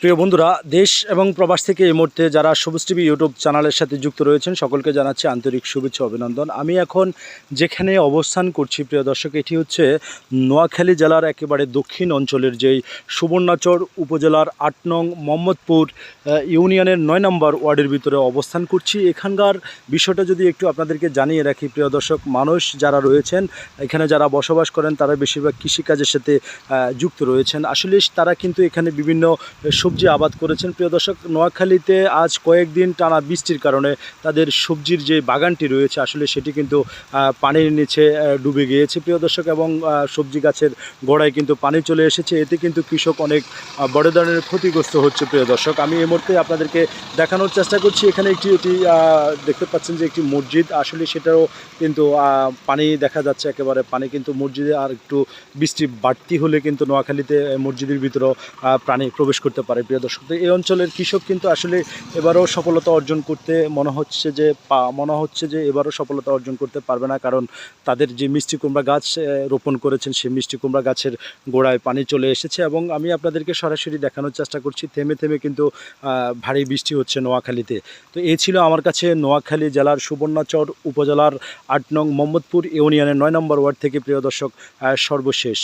প্রিয় বন্ধুরা, দেশ এবং প্রবাস থেকে এই মুহূর্তে যারা সবুজ টিভি ইউটিউব চ্যানেলের সাথে যুক্ত রয়েছেন, সকলকে জানাচ্ছি আন্তরিক শুভেচ্ছা অভিনন্দন। আমি এখন যেখানে অবস্থান করছি, প্রিয় দর্শক, এটি হচ্ছে নোয়াখালী জেলার একেবারে দক্ষিণ অঞ্চলের যেই সুবর্ণাচর উপজেলার আট নং মোহাম্মদপুর ইউনিয়নের নয় নম্বর ওয়ার্ডের ভিতরে অবস্থান করছি। এখানকার বিষয়টা যদি একটু আপনাদেরকে জানিয়ে রাখি, প্রিয় দর্শক, মানুষ যারা রয়েছেন, এখানে যারা বসবাস করেন, তারা বেশিরভাগ কৃষিকাজের সাথে যুক্ত রয়েছেন। আসলে তারা কিন্তু এখানে বিভিন্ন সবজি আবাদ করেছেন। প্রিয় দর্শক, নোয়াখালীতে আজ কয়েকদিন টানা বৃষ্টির কারণে তাদের সবজির যে বাগানটি রয়েছে, আসলে সেটি কিন্তু পানির নিচে ডুবে গিয়েছে। প্রিয় দর্শক, এবং সবজি গাছের গোড়ায় কিন্তু পানি চলে এসেছে। এতে কিন্তু কৃষক অনেক বড় ধরনের ক্ষতিগ্রস্ত হচ্ছে। প্রিয় দর্শক, আমি এই মুহূর্তে আপনাদেরকে দেখানোর চেষ্টা করছি। এখানে একটি, এটি দেখতে পাচ্ছেন যে একটি মসজিদ। আসলে সেটাও কিন্তু পানি দেখা যাচ্ছে একেবারে। পানি কিন্তু মসজিদে আর একটু বৃষ্টি বাড়তি হলে কিন্তু নোয়াখালীতে মসজিদের ভিতরেও প্রাণী প্রবেশ করতে পারে। প্রিয় দর্শক। এই অঞ্চলের কৃষক কিন্তু আসলে এবারও সফলতা অর্জন করতে মনে হচ্ছে যে মনে হচ্ছে যে এবারও সফলতা অর্জন করতে পারবে না। কারণ তাদের যে মিষ্টি কুমড়া গাছ রোপণ করেছেন, সেই মিষ্টি কুমড়া গাছের গোড়ায় পানি চলে এসেছে এবং আমি আপনাদেরকে সরাসরি দেখানোর চেষ্টা করছি। থেমে থেমে কিন্তু ভারী বৃষ্টি হচ্ছে নোয়াখালীতে। তো এই ছিল আমার কাছে নোয়াখালী জেলার সুবর্ণাচর উপজেলার আট নং মোহাম্মদপুর ইউনিয়নের নয় নম্বর ওয়ার্ড থেকে, প্রিয় দর্শক সর্বশেষ